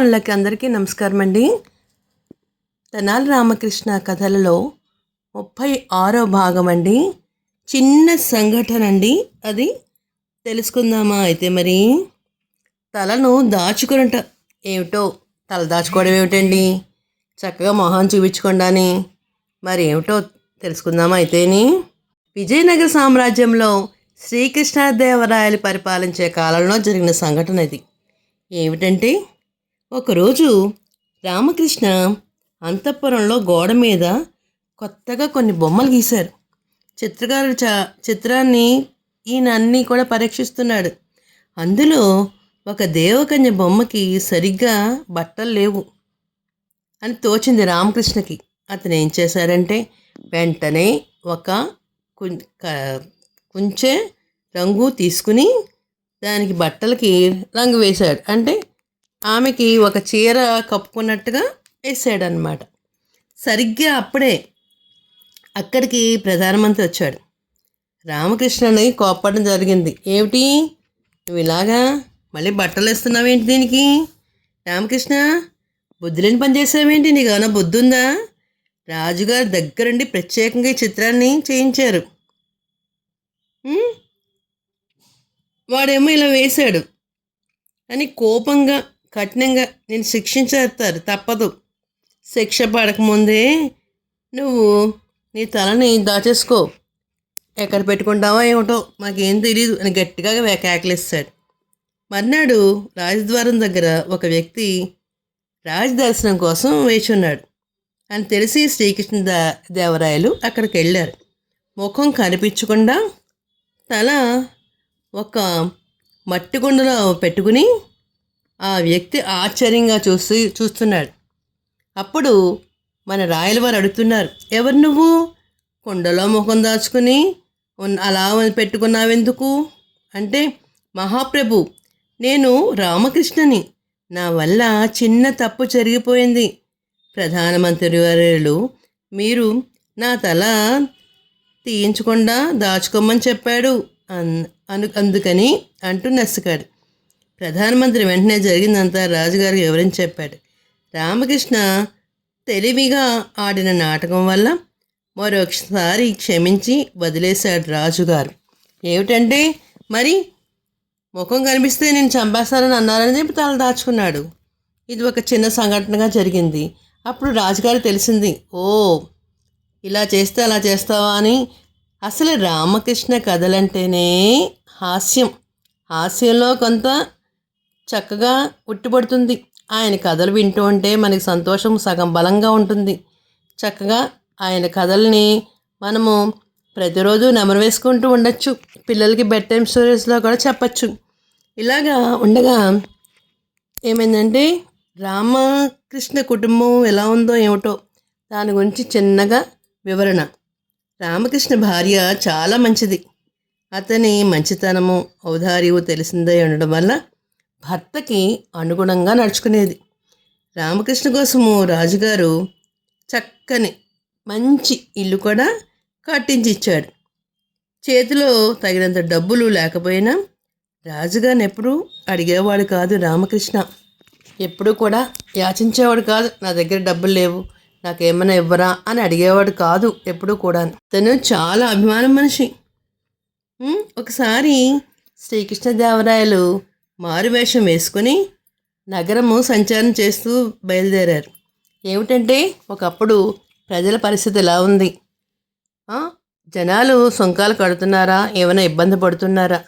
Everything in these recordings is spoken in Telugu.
అభిమానులకి అందరికీ నమస్కారం అండి తెనాలి రామకృష్ణ కథలలో ముప్పై ఆరో భాగం అండి చిన్న సంఘటన అండి అది. తెలుసుకుందామా అయితే మరి? తలను దాచుకునట ఏమిటో? తల దాచుకోవడం ఏమిటండి? చక్కగా మొహం చూపించకుండాని. మరి ఏమిటో తెలుసుకుందామా అయితేని? విజయనగర సామ్రాజ్యంలో శ్రీకృష్ణదేవరాయలు పరిపాలించే కాలంలో జరిగిన సంఘటన ఇది. ఏమిటంటే ఒకరోజు రామకృష్ణ అంతఃపురంలో గోడ మీద కొత్తగా కొన్ని బొమ్మలు గీశారు. చిత్రకారుడు చ చిత్రాన్ని ఈయన అన్నీ కూడా పరీక్షిస్తున్నాడు. అందులో ఒక దేవకన్య బొమ్మకి సరిగ్గా బట్టలు లేవు అని తోచింది రామకృష్ణకి. అతను ఏం చేశారంటే వెంటనే ఒక కుం- క- కుంచె రంగు తీసుకుని దానికి బట్టలకి రంగు వేశాడు. అంటే ఆమెకి ఒక చీర కప్పుకున్నట్టుగా వేసాడనమాట సరిగ్గా అప్పుడే అక్కడికి ప్రధానమంత్రి వచ్చాడు. రామకృష్ణని కోప్పడం జరిగింది. ఏమిటి? నువ్వు ఇలాగా మళ్ళీ బట్టలు వేస్తున్నావేంటి దీనికి? రామకృష్ణ బుద్ధి లేని పని చేసావేంటి? నీకు ఏమైనా బుద్ధి ఉందా? రాజుగారి దగ్గరుండి ప్రత్యేకంగా ఈ చిత్రాన్ని చేయించారు. వాడేమో ఇలా వేశాడు. అని కోపంగా కఠినంగా నేను శిక్షించేస్తారు తప్పదు. శిక్ష పడకముందే నువ్వు నీ తలని దాచేసుకో. ఎక్కడ పెట్టుకుంటావో ఏమిటో మాకేం తెలియదు అని గట్టిగా వే- కేకలేస్తాడు. మర్నాడు రాజద్వారం దగ్గర ఒక వ్యక్తి రాజ దర్శనం కోసం వేచి ఉన్నాడు. అని తెలిసి శ్రీకృష్ణ దేవరాయలు అక్కడికి వెళ్ళారు. ముఖం కనిపించకుండా తల ఒక మట్టి కుండలో పెట్టుకుని ఆ వ్యక్తి ఆశ్చర్యంగా చూసి చూస్తున్నాడు. అప్పుడు మన రాయలవారు అడుగుతున్నారు ఎవరు నువ్వు? కొండలో ముఖం దాచుకుని అలా పెట్టుకున్నావెందుకు? అంటే మహాప్రభు నేను రామకృష్ణని. నా వల్ల చిన్న తప్పు జరిగిపోయింది. ప్రధానమంత్రి వర్యులు మీరు నా తల తీయించకుండా దాచుకోమని చెప్పాడు. అన్ అందుకని అంటూ నసుకాడు. ప్రధానమంత్రి వెంటనే జరిగిందంతా రాజుగారికి వివరించి చెప్పాడు. రామకృష్ణ తెలివిగా ఆడిన నాటకం వల్ల మరొకసారి క్షమించి వదిలేశాడు రాజుగారు. ఏమిటంటే మరి ముఖం కనిపిస్తే నేను చంపేస్తానని అన్నారని చెప్పి తల దాచుకున్నాడు. ఇది ఒక చిన్న సంఘటనగా జరిగింది. అప్పుడు రాజుగారు తెలిసింది ఓ ఇలా చేస్తే అలా చేస్తావా అని. అసలు రామకృష్ణ కథలంటేనే హాస్యం. హాస్యంలో కొంత చక్కగా ఉట్టిపడుతుంది. ఆయన కథలు వింటూ ఉంటే మనకి సంతోషం సగం బలంగా ఉంటుంది. చక్కగా ఆయన కథల్ని మనము ప్రతిరోజు నెమరు వేసుకుంటూ ఉండొచ్చు. పిల్లలకి బెడ్ టైమ్ స్టోరీస్లో కూడా చెప్పచ్చు. ఇలాగా ఉండగా ఏమైందంటే రామకృష్ణ కుటుంబం ఎలా ఉందో ఏమిటో దాని గురించి చిన్నగా వివరణ. రామకృష్ణ భార్య చాలా మంచిది. అతని మంచితనము ఔదార్యము తెలిసిందే ఉండడం వల్ల భర్తకి అనుగుణంగా నడుచుకునేది. రామకృష్ణ కోసము రాజుగారు చక్కని మంచి ఇల్లు కూడా కట్టించి ఇచ్చాడు చేతిలో తగినంత డబ్బులు లేకపోయినా రాజుగారిని ఎప్పుడూ అడిగేవాడు కాదు రామకృష్ణ. ఎప్పుడూ కూడా యాచించేవాడు కాదు నా దగ్గర డబ్బులు లేవు నాకేమైనా ఇవ్వరా అని అడిగేవాడు కాదు ఎప్పుడూ కూడా. తను చాలా అభిమానం మనిషి. ఒకసారి శ్రీకృష్ణదేవరాయలు మారువేషం వేసుకుని నగరము సంచారం చేస్తూ బయలుదేరారు. ఏమిటంటే ఒకప్పుడు ప్రజల పరిస్థితి ఎలా ఉంది? జనాలు సుంకాలు కడుతున్నారా? ఏమైనా ఇబ్బంది పడుతున్నారా?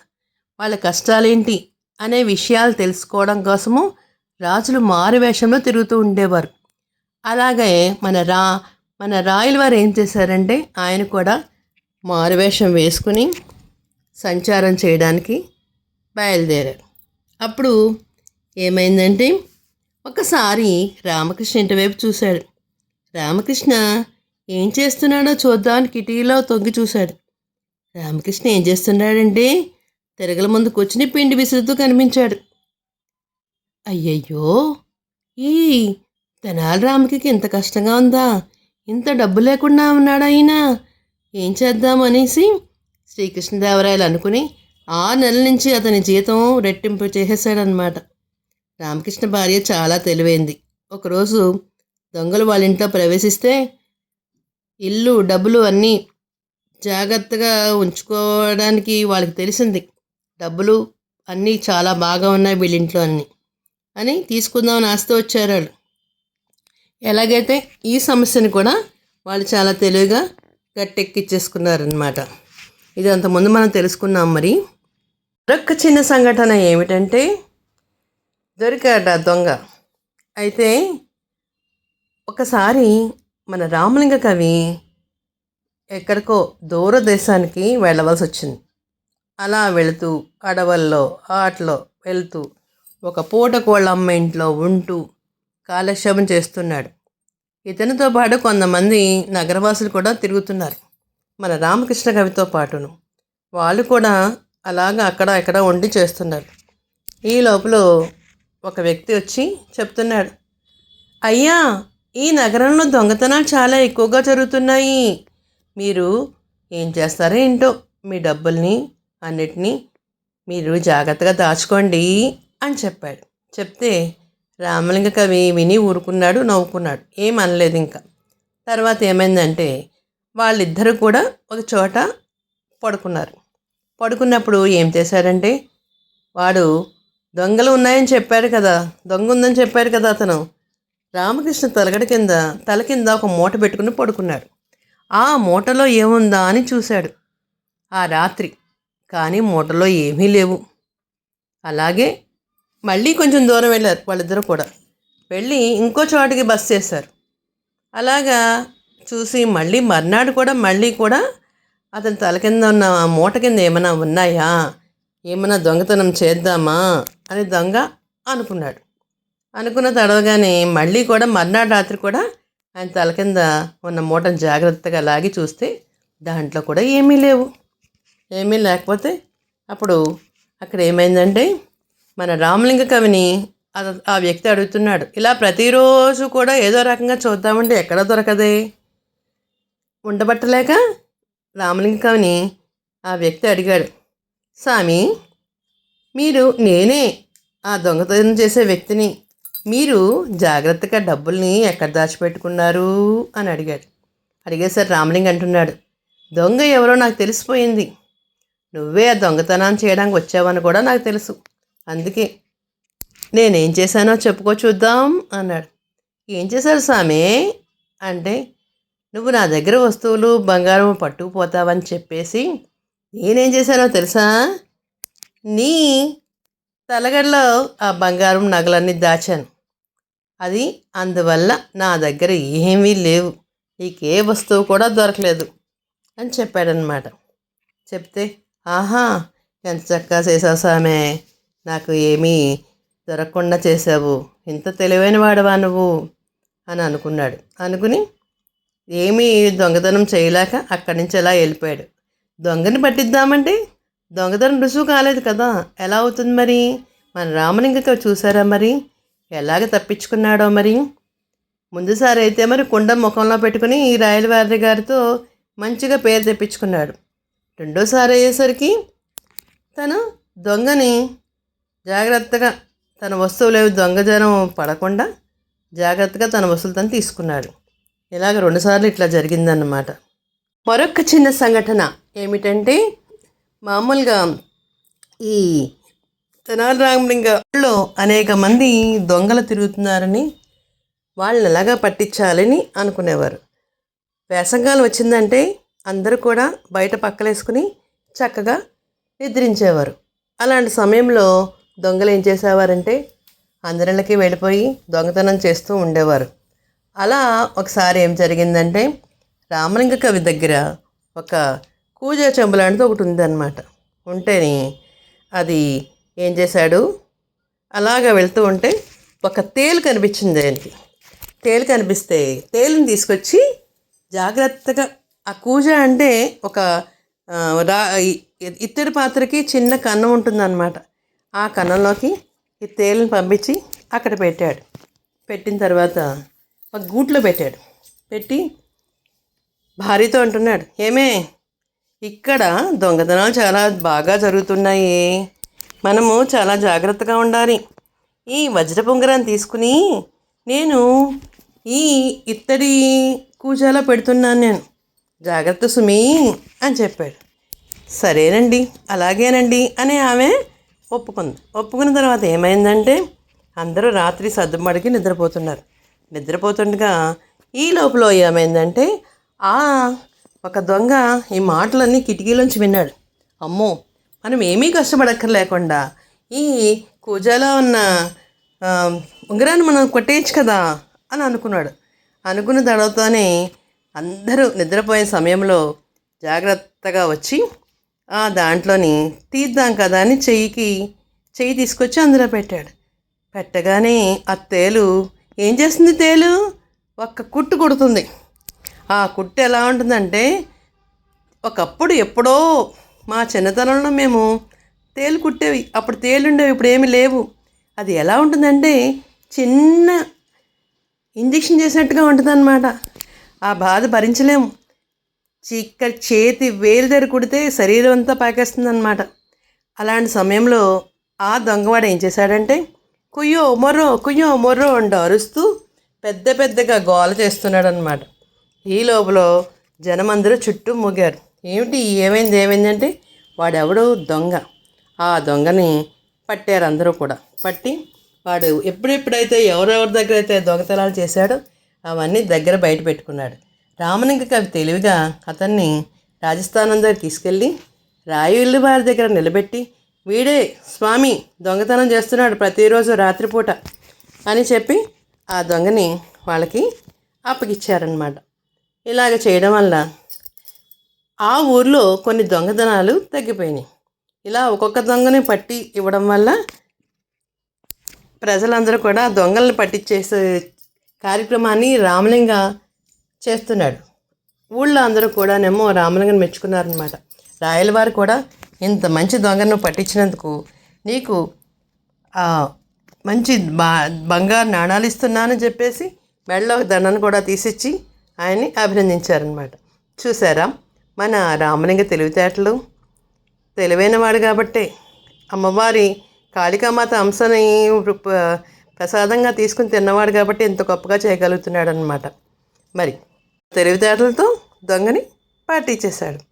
వాళ్ళ కష్టాలేంటి? అనే విషయాలు తెలుసుకోవడం కోసము రాజులు మారువేషంలో తిరుగుతూ ఉండేవారు. అలాగే మన రా మన రాయల వారు ఏం చేశారంటే ఆయన కూడా మారువేషం వేసుకుని సంచారం చేయడానికి బయలుదేరారు. అప్పుడు ఏమైందంటే ఒకసారి రామకృష్ణ ఇంటి వైపు చూశాడు. రామకృష్ణ ఏం చేస్తున్నాడో చూద్దామని కిటికీలో తొంగి చూశాడు. రామకృష్ణ ఏం చేస్తున్నాడంటే తిరగల ముందు కూర్చుని పిండి విసురుతూ కనిపించాడు. అయ్యయ్యో! ఈ తెనాలి రామకి ఇంత కష్టంగా ఉందా? ఇంత డబ్బు లేకుండా ఉన్నాడు అయినా ఏం చేద్దామనేసి శ్రీకృష్ణదేవరాయలు అనుకుని ఆ నెల నుంచి అతని జీతం రెట్టింపు చేసేసాడనమాట రామకృష్ణ భార్య చాలా తెలివైంది. ఒకరోజు దొంగలు వాళ్ళ ఇంట్లో ప్రవేశిస్తే ఇల్లు డబ్బులు అన్నీ జాగ్రత్తగా ఉంచుకోవడానికి వాళ్ళకి తెలిసింది. డబ్బులు అన్నీ చాలా బాగా ఉన్నాయి వీళ్ళింట్లో అన్నీ అని తీసుకుందామని ఆస్తి వచ్చారు వాళ్ళు ఎలాగైతే ఈ సమస్యని కూడా వాళ్ళు చాలా తెలివిగా గట్టెక్కిచ్చేసుకున్నారనమాట ఇది అంతకుముందు మనం తెలుసుకున్నాం మరి. మరొక చిన్న సంఘటన ఏమిటంటే దొరికాడ దొంగ. అయితే ఒకసారి మన రామలింగ కవి ఎక్కడికో దూరదేశానికి వెళ్ళవలసి వచ్చింది. అలా వెళుతూ అడవుల్లో ఆటలో వెళ్తూ ఒక పూట కోళ్ళ అమ్మ ఇంట్లో ఉంటూ కాలక్షేపం చేస్తున్నాడు. ఇతనితో పాటు కొంతమంది నగరవాసులు కూడా తిరుగుతున్నారు. మన రామకృష్ణ కవితో పాటును. వాళ్ళు కూడా అలాగా అక్కడ ఇక్కడ ఉండి చేస్తున్నారు. ఈ లోపల ఒక వ్యక్తి వచ్చి చెప్తున్నాడు. అయ్యా ఈ నగరంలో దొంగతనాలు చాలా ఎక్కువగా జరుగుతున్నాయి. మీరు ఏం చేస్తారో ఏంటో మీ డబ్బుల్ని అన్నిటినీ మీరు జాగ్రత్తగా దాచుకోండి అని చెప్పాడు. చెప్తే రామలింగ కవి విని ఊరుకున్నాడు నవ్వుకున్నాడు. ఏం అనలేదు ఇంకా. తర్వాత ఏమైందంటే వాళ్ళిద్దరూ కూడా ఒక చోట పడుకున్నారు. పడుకున్నప్పుడు ఏం చేశారంటే వాడు దొంగలు ఉన్నాయని చెప్పాడు కదా దొంగ ఉందని చెప్పాడు కదా అతను. రామకృష్ణ తలగడ కింద తల కింద ఒక మూట పెట్టుకుని పడుకున్నాడు. ఆ మూటలో ఏముందా అని చూశాడు. ఆ రాత్రి కానీ మూటలో ఏమీ లేవు. అలాగే మళ్ళీ కొంచెం దూరం వెళ్ళారు వాళ్ళిద్దరూ కూడా. వెళ్ళి ఇంకో చోటికి బస్ చేశారు. అలాగా చూసి మళ్ళీ మర్నాడు కూడా మళ్ళీ కూడా అతని తల కింద ఉన్న మూట కింద ఏమైనా ఉన్నాయా? ఏమైనా దొంగతనం చేద్దామా? అని దొంగ అనుకున్నాడు. అనుకున్న తడవగానే మళ్ళీ కూడా మర్నాడు రాత్రి కూడా ఆయన తల కింద ఉన్న మూటను జాగ్రత్తగా లాగి చూస్తే దాంట్లో కూడా ఏమీ లేవు. ఏమీ లేకపోతే అప్పుడు అక్కడ ఏమైందంటే మన రామలింగ కవిని ఆ వ్యక్తి అడుగుతున్నాడు. ఇలా ప్రతిరోజు కూడా ఏదో రకంగా చూద్దామంటే ఎక్కడ దొరకదే? ఉండబట్టలేక రామలింగ ఆ వ్యక్తి అడిగాడు స్వామి మీరు నేనే ఆ దొంగతనం చేసే వ్యక్తిని. మీరు జాగ్రత్తగా డబ్బుల్ని ఎక్కడ దాచిపెట్టుకున్నారు? అని అడిగాడు. అడిగేసరి రామలింగ అంటున్నాడు దొంగ ఎవరో నాకు తెలిసిపోయింది. నువ్వే ఆ దొంగతనం చేయడానికి వచ్చావని కూడా నాకు తెలుసు. అందుకే నేనేం చేశానో చెప్పుకో చూద్దాం అన్నాడు. ఏం చేశారు స్వామి? అంటే నువ్వు నా దగ్గర వస్తువులు బంగారం పట్టుకుపోతావని చెప్పేసి నేనేం చేశానో తెలుసా? నీ తలగడలో ఆ బంగారం నగలన్నీ దాచాను. అది అందువల్ల నా దగ్గర ఏమీ లేవు. నీకే వస్తువు కూడా దొరకలేదు అని చెప్పాడనమాట. చెప్తే ఆహా ఎంత చక్కగా చేసావు సామే. నాకు ఏమీ దొరకకుండా చేసావు ఇంత తెలివైన వాడవా నువ్వు? అని అనుకున్నాడు. అనుకుని ఏమీ దొంగతనం చేయలేక అక్కడి నుంచి ఎలా వెళ్ళిపోయాడు? దొంగని పట్టిద్దామంటే? దొంగతనం రుజువు కాలేదు కదా. ఎలా అవుతుంది మరి? మన రామలింగ చూసారా మరి? ఎలాగ తప్పించుకున్నాడో మరి? ముందుసారి అయితే మరి కుండ ముఖంలో పెట్టుకుని ఈ రాయలవారి గారితో మంచిగా పేరు తెప్పించుకున్నాడు. రెండోసారి అయ్యేసరికి తను దొంగని జాగ్రత్తగా తన వస్తువులు దొంగజనం పడకుండా జాగ్రత్తగా తన వస్తువులు తను తీసుకున్నాడు. ఇలాగ రెండుసార్లు ఇట్లా జరిగిందన్నమాట. మరొక చిన్న సంఘటన ఏమిటంటే మామూలుగా ఈ తెనాలి రామలింగలో అనేక మంది దొంగలు తిరుగుతున్నారని వాళ్ళని ఎలాగా పట్టించాలని అనుకునేవారు. వేసంకాలం వచ్చిందంటే అందరూ కూడా బయట పక్కలేసుకుని చక్కగా నిద్రించేవారు. అలాంటి సమయంలో దొంగలు ఏం చేసేవారంటే అందరిళ్ళకి వెళ్ళిపోయి దొంగతనం చేస్తూ ఉండేవారు. అలా ఒకసారి ఏం జరిగిందంటే రామలింగ కవి దగ్గర ఒక కూజా చెంబు లాంటిది ఒకటి ఉందన్నమాట. ఉంటేని అది ఏం చేశాడు? అలాగ వెళ్తూ ఉంటే ఒక తేలు కనిపించింది ఆయనకి. తేలు కనిపిస్తే తేలుని తీసుకొచ్చి జాగ్రత్తగా ఆ కూజ అంటే ఒక రా ఇత్తడి పాత్రకి చిన్న కన్నం ఉంటుందన్నమాట. ఆ కన్నంలోకి ఈ తేలుని పంపించి అక్కడ పెట్టాడు. పెట్టిన తర్వాత ఒక గూట్లో పెట్టాడు. పెట్టి భార్యతో అంటున్నాడు ఏమే ఇక్కడ దొంగతనాలు చాలా బాగా జరుగుతున్నాయి. మనము చాలా జాగ్రత్తగా ఉండాలి. ఈ వజ్ర పొంగరాన్ని తీసుకుని నేను ఈ ఇత్తడి కూజాలో పెడుతున్నాను నేను. జాగ్రత్త సుమి అని చెప్పాడు. సరేనండి అలాగేనండి అని ఆమె ఒప్పుకుంది. ఒప్పుకున్న తర్వాత ఏమైందంటే అందరూ రాత్రి సర్దుమడికి నిద్రపోతున్నారు. నిద్రపోతుండగా ఈ లోపల ఏమైందంటే ఆ ఒక దొంగ ఈ మాటలన్నీ కిటికీలోంచి విన్నాడు. అమ్మో మనం ఏమీ కష్టపడక్కర్లేకుండా ఈ కూజాలో ఉన్న ఉంగరాన్ని మనం కొట్టేయచ్చు కదా అని అనుకున్నాడు. అనుకున్న తర్వాతనే అందరూ నిద్రపోయే సమయంలో జాగ్రత్తగా వచ్చి ఆ దాంట్లోని తీద్దాం కదా అని చెయ్యికి చెయ్యి తీసుకొచ్చి అందులో పెట్టాడు. పెట్టగానే ఆ తేలు ఏం చేస్తుంది తేలు? ఒక్క కుట్టు కుడుతుంది. ఆ కుట్టు ఎలా ఉంటుందంటే ఒకప్పుడు ఎప్పుడో మా చిన్నతనంలో మేము తేలు కుట్టేవి. అప్పుడు తేలు ఉండేవి ఇప్పుడు ఏమీ లేవు. అది ఎలా ఉంటుందంటే చిన్న ఇంజెక్షన్ చేసినట్టుగా ఉంటుందన్నమాట. ఆ బాధ భరించలేము. చిక్క చేతి వేలు దగ్గర కుడితే శరీరం అంతా పాకేస్తుందన్నమాట. అలాంటి సమయంలో ఆ దొంగవాడు ఏం చేశాడంటే కుయ్యో మొర్రో కుయ్యో మొర్రో అంటూ అరుస్తూ పెద్ద పెద్దగా గోల చేస్తున్నాడనమాట ఈ లోపల జనమందరూ చుట్టూ ముగారు. ఏమిటి ఏమైంది ఏమైందంటే వాడెవడో దొంగ. ఆ దొంగని పట్టారు అందరూ కూడా. పట్టి వాడు ఎప్పుడెప్పుడైతే ఎవరెవరి దగ్గర అయితే దొంగతనాలు చేశాడో అవన్నీ దగ్గర బయట పెట్టుకున్నాడు. రామలింగకి అవి తెలివిగా అతన్ని రాజస్థానం దగ్గర తీసుకెళ్ళి రాయుళ్ళు వారి దగ్గర నిలబెట్టి వీడే స్వామి దొంగతనం చేస్తున్నాడు ప్రతిరోజు రాత్రిపూట అని చెప్పి ఆ దొంగని వాళ్ళకి అప్పగిచ్చారనమాట ఇలాగ చేయడం వల్ల ఆ ఊర్లో కొన్ని దొంగతనాలు తగ్గిపోయినాయి. ఇలా ఒక్కొక్క దొంగని పట్టి ఇవ్వడం వల్ల ప్రజలందరూ కూడా దొంగలను పట్టించేసే కార్యక్రమాన్ని రామలింగ చేస్తున్నాడు. ఊళ్ళో అందరూ కూడానేమో రామలింగం మెచ్చుకున్నారనమాట రాయలవారు కూడా ఇంత మంచి దొంగను పట్టించినందుకు నీకు మంచి బా బంగారు నాణాలు ఇస్తున్నానని చెప్పేసి మెడలో ఒక దండను కూడా తీసిచ్చి ఆయన్ని అభినందించారనమాట చూసారా మన రామలింగ తెలివితేటలు తెలివైనవాడు కాబట్టే అమ్మవారి కాళికామాత అంశని ప్రసాదంగా తీసుకుని తిన్నవాడు కాబట్టి ఎంత గొప్పగా చేయగలుగుతున్నాడు అనమాట మరి తెలివితేటలతో దొంగని పార్టీ చేశాడు.